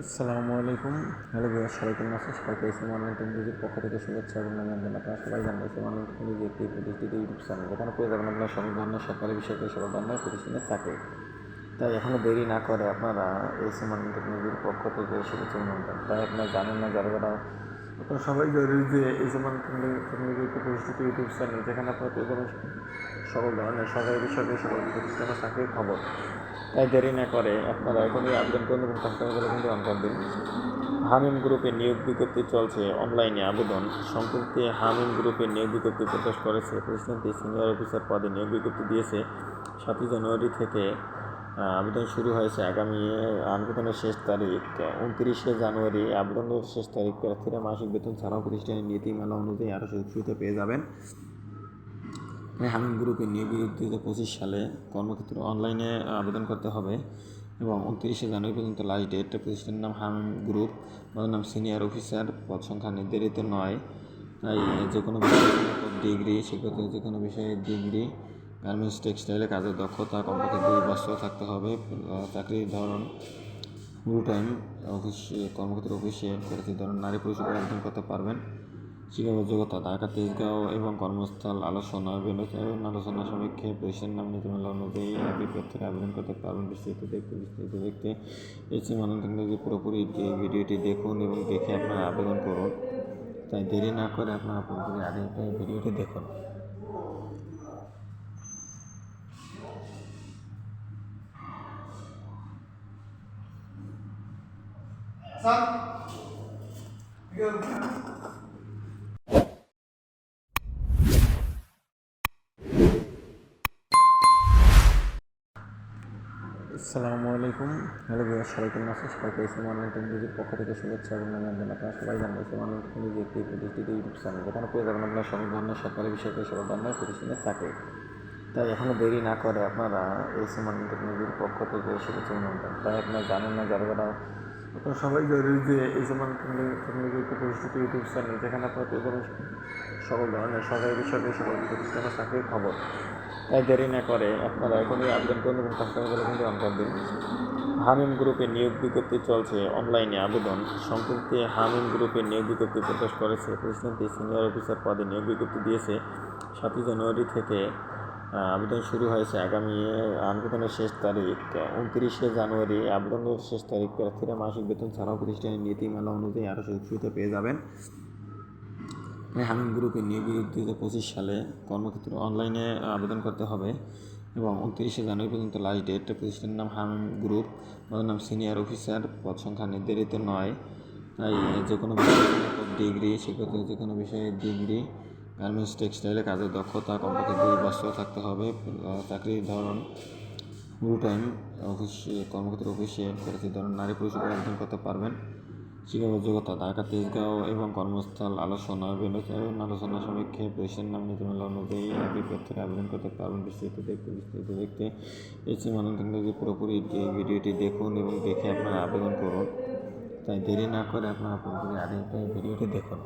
আসসালামু আলাইকুম। হ্যালো বিয়ার সবাইকে আছে সবাইকে এসে টেকনোলজির পক্ষ থেকে শুভেচ্ছা এবং অভিনন্দন আপনারা সবাই জানেন এসে অনলাইন টেকনোলজি একটি প্রতিষ্ঠিত ইউটিউব চ্যানেল যেখানে পেয়ে যাবেন আপনার সকল ধরনের সরকারি বিষয়কে সকল ধরনের প্রতিষ্ঠানের চাকরি তাই এখনও দেরি না করে আপনারা এসে অনলাইন টেকনোলজির পক্ষ থেকে শুভেচ্ছা অভিনন্দন। তাই আপনারা জানেন না যারা যারা, আপনারা সবাই জানেন যে এসে অনলাইন টেকনোলজি একটি প্রতিষ্ঠিত ইউটিউব চ্যানেল যেখানে আপনারা পেয়ে যাবেন সকল ধরনের সরকারি বিষয়কে সকল প্রতিষ্ঠানের চাকরির খবর। তাই দেরি না করে আপনারা এখনই আবেদন করুন এবং কাস্টমার কিন্তু অন দিন। হামিম গ্রুপে নিয়োগ বিজ্ঞপ্তি চলছে, অনলাইনে আবেদন। সম্প্রতি হামিম গ্রুপে নিয়োগ বিজ্ঞপ্তি প্রকাশ করেছে। প্রতিষ্ঠানটি সিনিয়র অফিসার পদে নিয়োগ বিজ্ঞপ্তি দিয়েছে। সাতই জানুয়ারি থেকে আবেদন শুরু হয়েছে। আগামী আবেদনের শেষ তারিখ, উনত্রিশে জানুয়ারি। আবেদনের শেষ তারিখ প্রার্থীরা মাসিক বেতন ছাড়াও প্রতিষ্ঠানের নীতিমালা অনুযায়ী আরও সুযোগ সুবিধা পেয়ে যাবেন। হামিম গ্রুপে নিয়োগ দু হাজার পঁচিশ সালে কর্মক্ষেত্রে অনলাইনে আবেদন করতে হবে এবং উনত্রিশে জানুয়ারি পর্যন্ত লাস্ট ডেট। প্রতিষ্ঠানের নাম হামিম গ্রুপ। পদের নাম সিনিয়র অফিসার। পদ সংখ্যা নির্ধারিত নয়। তাই যে কোনো ডিগ্রি, সেক্ষেত্রে যে কোনো বিষয়ে ডিগ্রি, গার্মেন্টস, টেক্সটাইলে কাজের দক্ষতা, কমপক্ষে দুই বছর থাকতে হবে। চাকরির ধরন ফুল টাইম অফিস, কর্মক্ষেত্রে অফিসে ধরুন নারী পুরুষ আবেদন করতে পারবেন। শিক্ষাগত ঢাকা, তেজগাঁও এবং কর্মস্থল, আলোচনা আলোচনা সমীক্ষে প্রতিষ্ঠান নাম, নীতিমালা অনুযায়ী একই প্রার্থীরা আবেদন করতে পারবেন। বিস্তারিত দেখতে বিস্তারিত দেখতে এসি টেকনোলজি পুরোপুরি যে ভিডিওটি দেখুন এবং দেখে আপনারা আবেদন করুন। তাই দেরি না করে আপনারা পুরোপুরি আগে ভিডিওটি দেখুন। আসসালামু আলাইকুম। হ্যালো বিয়ার সবাইকে আছে সবাইকে এসে অনলাইন টেকনোলজির পক্ষ থেকে শুভেচ্ছা এবং অভিনন্দন। আপনারা সবাই জানেন এসে অনলাইন টেকনোলজি একটি প্রতিষ্ঠিত ইউটিউব চ্যানেল যেখানে পেয়ে যাবেন। আপনার সকল ধরনের সরকারি বিষয়কে সকল ধরনের প্রতিষ্ঠানের চাকরি। তাই এখনও দেরি না করে আপনারা এসে অনলাইন টেকনোলজির পক্ষ থেকে শুভেচ্ছা অভিনন্দন। তাই আপনারা জানেন না, যারা যারা আপনারা সবাই জানেন যে এই সমান টেকনোলজি একটি প্রতিষ্ঠিত ইউটিউব চ্যানেল, যেখানে আপনারা পেয়ে যাবেন সকল ধরনের সরকারি বিষয়কে সকল প্রতিষ্ঠানের চাকরির খবর দেরি না করে আপনারা এখনই আবেদন করুন এবং কাস্টমার কিন্তু করে দিন হামিম গ্রুপে নিয়োগ বিজ্ঞপ্তি চলছে অনলাইনে আবেদন। সম্প্রতি হামিম গ্রুপে নিয়োগ বিজ্ঞপ্তি প্রকাশ করেছে। প্রতিষ্ঠানটি সিনিয়র অফিসার পদে নিয়োগ বিজ্ঞপ্তি দিয়েছে। সাতই জানুয়ারি থেকে আবেদন শুরু হয়েছে আগামী আবেদনের শেষ তারিখ, উনত্রিশে জানুয়ারি। আবেদনের শেষ তারিখ প্রার্থীরা মাসিক বেতন ছাড়াও প্রতিষ্ঠানের নীতিমালা অনুযায়ী আরও সুযোগ সুবিধা পেয়ে যাবেন। হামিম গ্রুপে নিয়োগ দু হাজার পঁচিশ সালে কর্মক্ষেত্রে অনলাইনে আবেদন করতে হবে এবং উনত্রিশে জানুয়ারি পর্যন্ত লাস্ট ডেট প্রতিষ্ঠানের নাম হামিম গ্রুপ। পদের নাম সিনিয়র অফিসার পদ সংখ্যা নির্ধারিত নয়। তাই যে কোনো বিষয়ে ডিগ্রি সেক্ষেত্রে যে কোনো বিষয়ে ডিগ্রি গার্মেন্টস টেক্সটাইলে কাজের দক্ষতা কমপক্ষে দুই বছর থাকতে হবে। চাকরির ধরন ফুল টাইম অফিস কর্মক্ষেত্রে অফিসে ধরুন নারী পুরুষ আবেদন করতে পারবেন। যোগ্যতা ঢাকা তেজগাঁও এবং কর্মস্থল, আলোচনা বিনোদন আলোচনা সমীক্ষে প্রতিষ্ঠান নাম, নীতিমালা অনুযায়ী একই প্রার্থীরা আবেদন করতে পারবেন বিস্তারিত দেখতে বিস্তারিত দেখতে এসি টেকনোলজি পুরোপুরি যে ভিডিওটি দেখুন এবং দেখে আপনারা আবেদন করুন তাই দেরি না করে আপনারা পুরোপুরি আগে ভিডিওটি দেখুন.